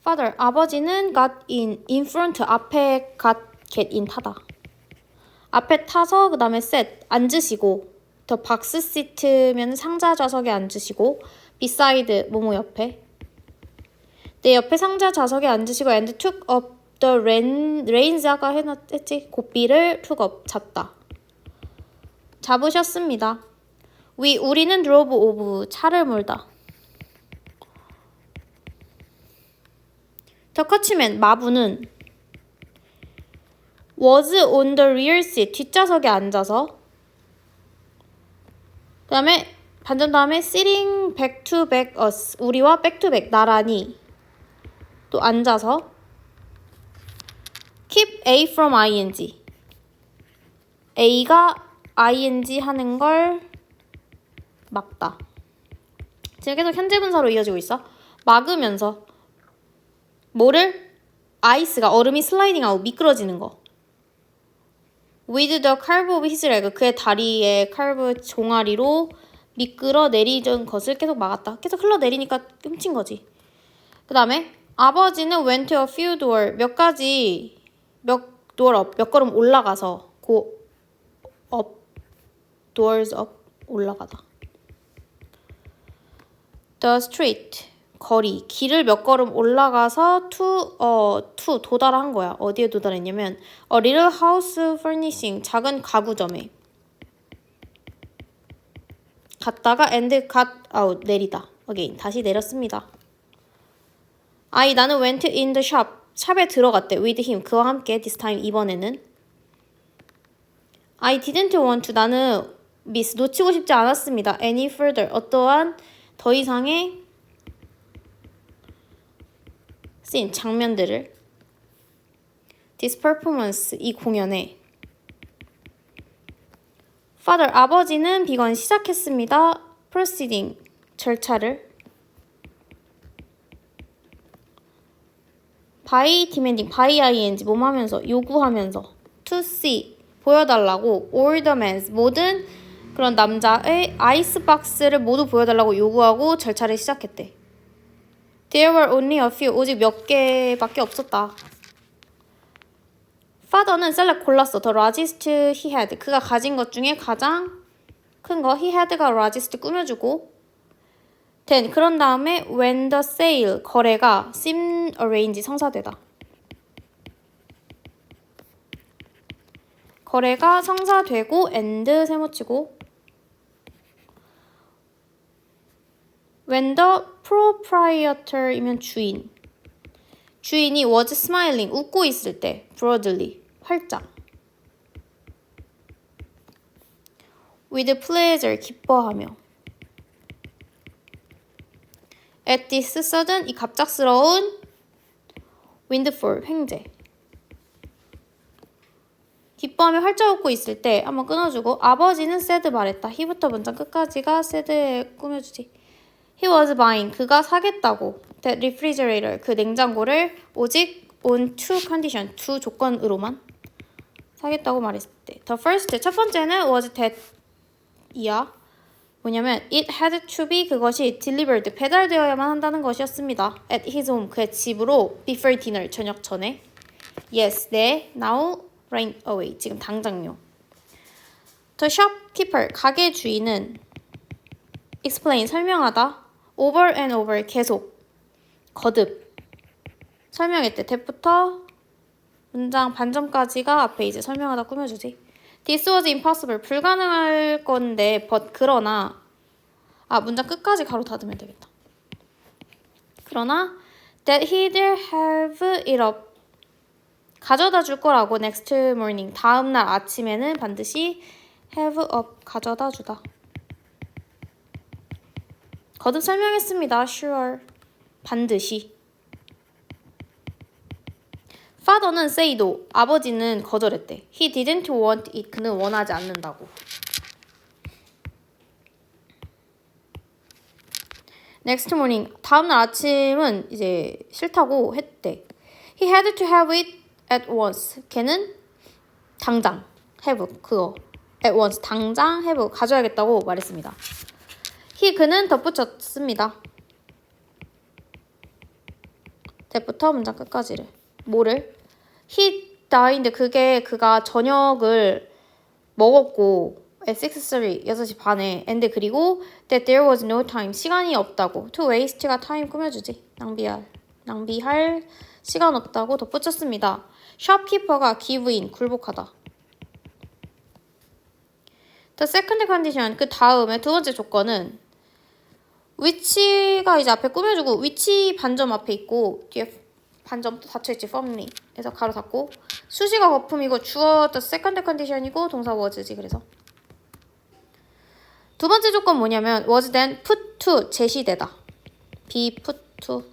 Father, 아버지는 got in, in front, 앞에 got, get in 타다. 앞에 타서 그 다음에 sit, 앉으시고 the box seat면 상자 좌석에 앉으시고 beside, 뭐뭐 옆에 내 옆에 상자 좌석에 앉으시고 and took up the rein, reins 아까 해놨지? 고삐를 took up, 잡다. 잡으셨습니다. We, 우리는 drove of, 차를 몰다. 더 커치맨 마부는 was on the rear seat 뒷좌석에 앉아서 그 다음에 반전 다음에 sitting back to back us 우리와 back to back 나란히 또 앉아서 keep A from ing A가 ing 하는 걸 막다 지금 계속 현재 분사로 이어지고 있어 막으면서 뭐를? 아이스가 얼음이 슬라이딩 아웃 미끄러지는 거. With the curve of his leg 그의 다리의 칼브 종아리로 미끄러 내리던 것을 계속 막았다. 계속 흘러내리니까 끔친 거지. 그 다음에 아버지는 went a few door 몇 가지 몇 door up 몇 걸음 올라가서 고 up doors up 올라가다. The street 거리, 길을 몇 걸음 올라가서 to, 어, to 도달한 거야. 어디에 도달했냐면 a little house furnishing, 작은 가구점에 갔다가 and got out, 내리다. again, 다시 내렸습니다. I, 나는 went in the shop, 샵에 들어갔대. with him, 그와 함께 this time, 이번에는 I didn't want to, 나는 miss, 놓치고 싶지 않았습니다. any further, 어떠한 더 이상의 쓰인 장면들을 this performance 이 공연에 father 아버지는 비건 시작했습니다. proceeding 절차를 by demanding by ing 몸 하면서 요구하면서 to see 보여달라고 the men's 모든 그런 남자의 아이스박스를 모두 보여달라고 요구하고 절차를 시작했대. There were only a few. 오직 몇 개밖에 없었다. Father는 select 골랐어. The largest he had. 그가 가진 것 중에 가장 큰 거. He had가 largest 꾸며주고. Then 그런 다음에 when the sale 거래가 seem arrange 성사되다. 거래가 성사되고 and 세모치고 when the proprietor이면 주인. 주인이 was smiling, 웃고 있을 때, broadly, 활짝. with pleasure, 기뻐하며. at this sudden, 이 갑작스러운 windfall, 횡재. 기뻐하며 활짝 웃고 있을 때 한번 끊어주고 아버지는 said 말했다. he부터 문장 끝까지가 said에 꾸며주지. He was buying. 그가 사겠다고. That refrigerator. 그 냉장고를 오직 on two condition. 두 조건으로만 사겠다고 말했을 때. The first. 첫 번째는 was that. 이야. 뭐냐면 it had to be 그것이 delivered. 배달되어야만 한다는 것이었습니다. At his home. 그의 집으로 before dinner. 저녁 전에. Yes. 네. Now. Right away. 지금 당장요. The shopkeeper. 가게 주인은 explain. 설명하다. Over and over 계속 거듭 설명했대. 대부터 문장 반점까지가 앞에 이제 설명하다 꾸며주지. This was impossible. 불가능할 건데 but 그러나 아 문장 끝까지 가로 닫으면 되겠다. 그러나 that he'd have it up 가져다 줄 거라고 next morning 다음 날 아침에는 반드시 have up 가져다 주다. 거듭 설명했습니다. Sure. 반드시. Father는 say도 아버지는 거절했대. He didn't want it. 그는 원하지 않는다고. Next morning. 다음 날 아침은 이제 싫다고 했대. He had to have it at once. 걔는 당장 have 그거 at once 당장 have 가져야겠다고 말했습니다. He 그는 덧붙였습니다. 때부터 문장 끝까지를. 뭐를? He died. 그게 그가 저녁을 먹었고 at 6:30 6시 반에. And 그리고 that there was no time. 시간이 없다고. To waste가 time 꾸며주지. 낭비할 낭비할 시간 없다고 덧붙였습니다. give in 굴복하다. The second condition 그 다음에 두 번째 조건은 위치가 이제 앞에 꾸며주고 위치 반점 앞에 있고 뒤에 반점 또 닫혀있지 firmly. 그래서 가로 닫고 수시가 거품이고 주어 the second condition이고 동사 was지 그래서. 두 번째 조건 뭐냐면 was then put to 제시되다. be put to.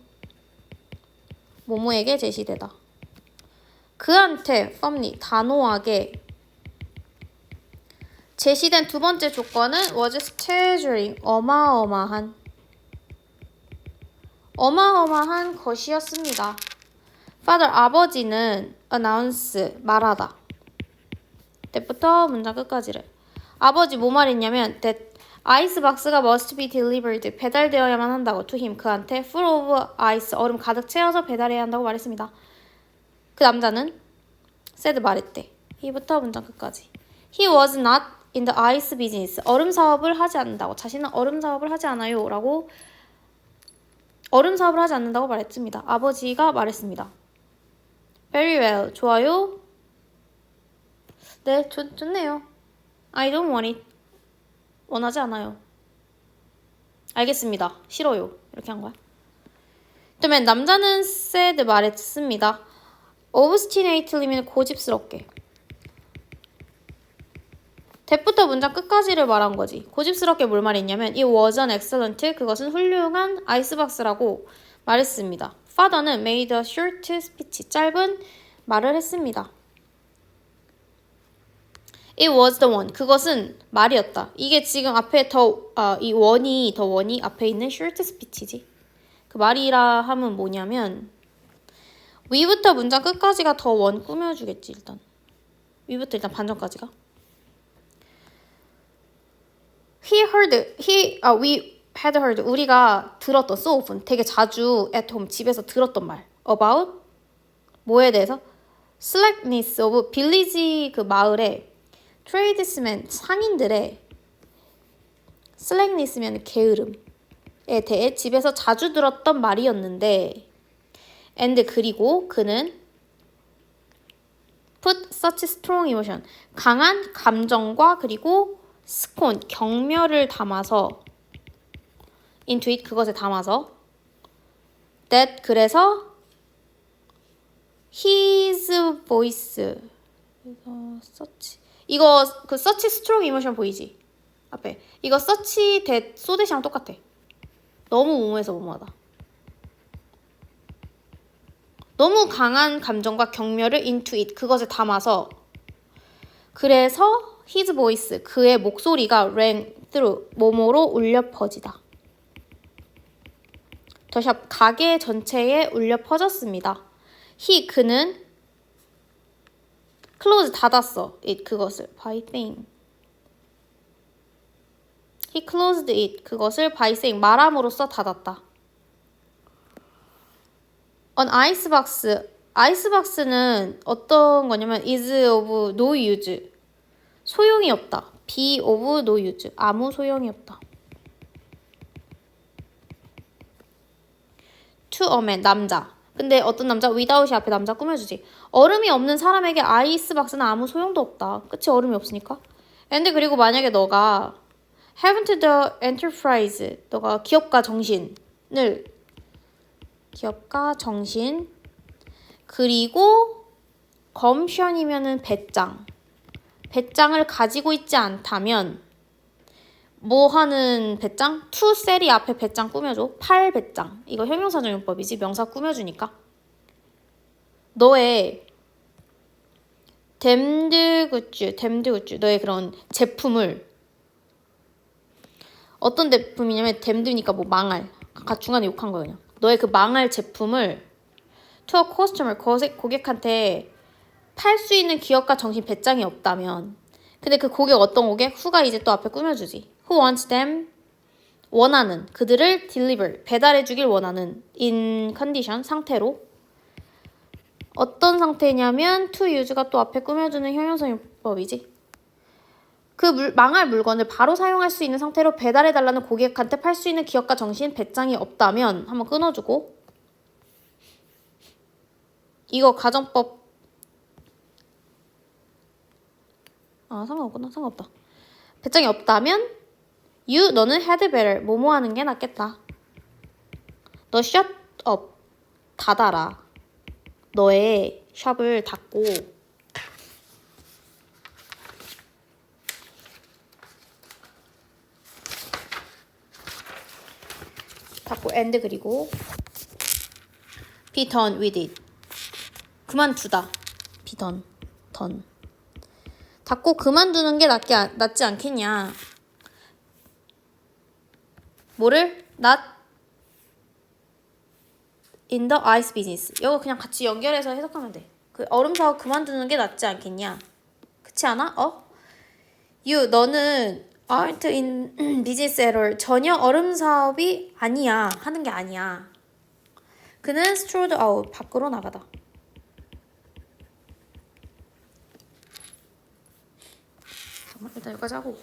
모모에게 제시되다. 그한테 firmly 단호하게 제시된 두 번째 조건은 was staggering 어마어마한 어마어마한 것이었습니다. father 아버지는 announce 말하다. 때부터 문장 끝까지를 아버지 뭐 말했냐면 that 아이스박스가 must be delivered 배달되어야만 한다고 to him 그한테 full of ice 얼음 가득 채워서 배달해야 한다고 말했습니다. 그 남자는 said 말했대. he부터 문장 끝까지. He was not in the ice business. 얼음 사업을 하지 않는다고. 자신은 얼음 사업을 하지 않아요. 라고 얼음 사업을 하지 않는다고 말했습니다. 아버지가 말했습니다. Very well. 좋아요. 네, 좋, 좋네요. I don't want it. 원하지 않아요. 알겠습니다. 싫어요. 이렇게 한 거야. 그다음에 남자는 said 말했습니다. obstinately면 고집스럽게. 대부터 문장 끝까지를 말한 거지. 고집스럽게 뭘 말했냐면 was an excellent 그것은 훌륭한 아이스박스라고 말했습니다. father는 made a short speech 짧은 말을 했습니다. It was the one. 그것은 말이었다. 이게 지금 앞에 더, 아, 이 원이, 더 원이 앞에 있는 short speech지. 그 말이라 하면 뭐냐면, 위부터 문장 끝까지가 더 원 꾸며주겠지, 일단. 위부터 일단 반전까지가. He heard, he, 아, we had heard. 우리가 들었던, so often. 되게 자주 at home, 집에서 들었던 말. About? 뭐에 대해서? slackness of village 그 마을에 tradesmen 상인들의 slackness면 게으름에 대해 집에서 자주 들었던 말이었는데 and 그리고 그는 put such strong emotion 강한 감정과 그리고 스콘 경멸을 담아서 it 그것에 담아서 that 그래서 his voice. 이거 서치 이거 그 서치 스트롱 이모션 보이지? 앞에. 이거 서치 대 소대시랑 똑같아. 너무 모모해서 모모하다. 너무 강한 감정과 경멸을 it 그것에 담아서 그래서 his voice 그의 목소리가 rang through 모모로 울려 퍼지다 더샵 가게 전체에 울려 퍼졌습니다. he 그는 close 닫았어 it 그것을 by saying he closed it 그것을 by saying 말함으로써 닫았다. on icebox 아이스박스는 어떤 거냐면 is of no use 소용이 없다. be of no use 아무 소용이 없다. to a man 남자. 근데 어떤 남자 without이 앞에 남자 꾸며주지. 얼음이 없는 사람에게 아이스박스는 아무 소용도 없다. 그치 얼음이 없으니까. 근데 그리고 만약에 너가 haven't the enterprise 너가 기업가 정신을 기업가 정신 그리고 검션이면은 배짱 배짱을 가지고 있지 않다면 뭐 하는 배짱? 투 셀이 앞에 배짱 꾸며줘. 팔 배짱. 이거 형용사정용법이지. 명사 꾸며주니까. 너의 댐드 굿즈, 댐드 굿즈. 너의 그런 제품을 어떤 제품이냐면 댐드니까 뭐 망할. 아까 중간에 욕한 거예요. 너의 그 망할 제품을 투어 코스터머 고객한테 팔 수 있는 기업가 정신 배짱이 없다면 근데 그 고객 어떤 고객? 후가 이제 또 앞에 꾸며주지. Who wants them? 원하는 그들을 deliver 배달해 주길 원하는 in condition 상태로 어떤 상태냐면 to use가 또 앞에 꾸며주는 형용사용법이지. 그 물, 망할 물건을 바로 사용할 수 있는 상태로 배달해달라는 고객한테 팔 수 있는 기업과 정신 배짱이 없다면 한번 끊어주고 이거 가정법 아 상관없구나. 상관없다. 배짱이 없다면 you 너는 had better. 뭐뭐 하는 게 낫겠다. 너 shut up. 닫아라. 너의 샵을 닫고. 닫고 and 그리고 be done with it. 그만두다. be done. done 닫고 그만두는 게 않- 낫지 않겠냐? 뭐를? not in the ice business. 이거 그냥 같이 연결해서 해석하면 돼 그 얼음 사업 그만두는 게 낫지 않겠냐? 그렇지 않아? 어? you 너는 aren't in business at all. 전혀 얼음 사업이 아니야. 하는 게 아니야. 그는 strolled out. 밖으로 나가다 잠깐만 일단 여기까지 하고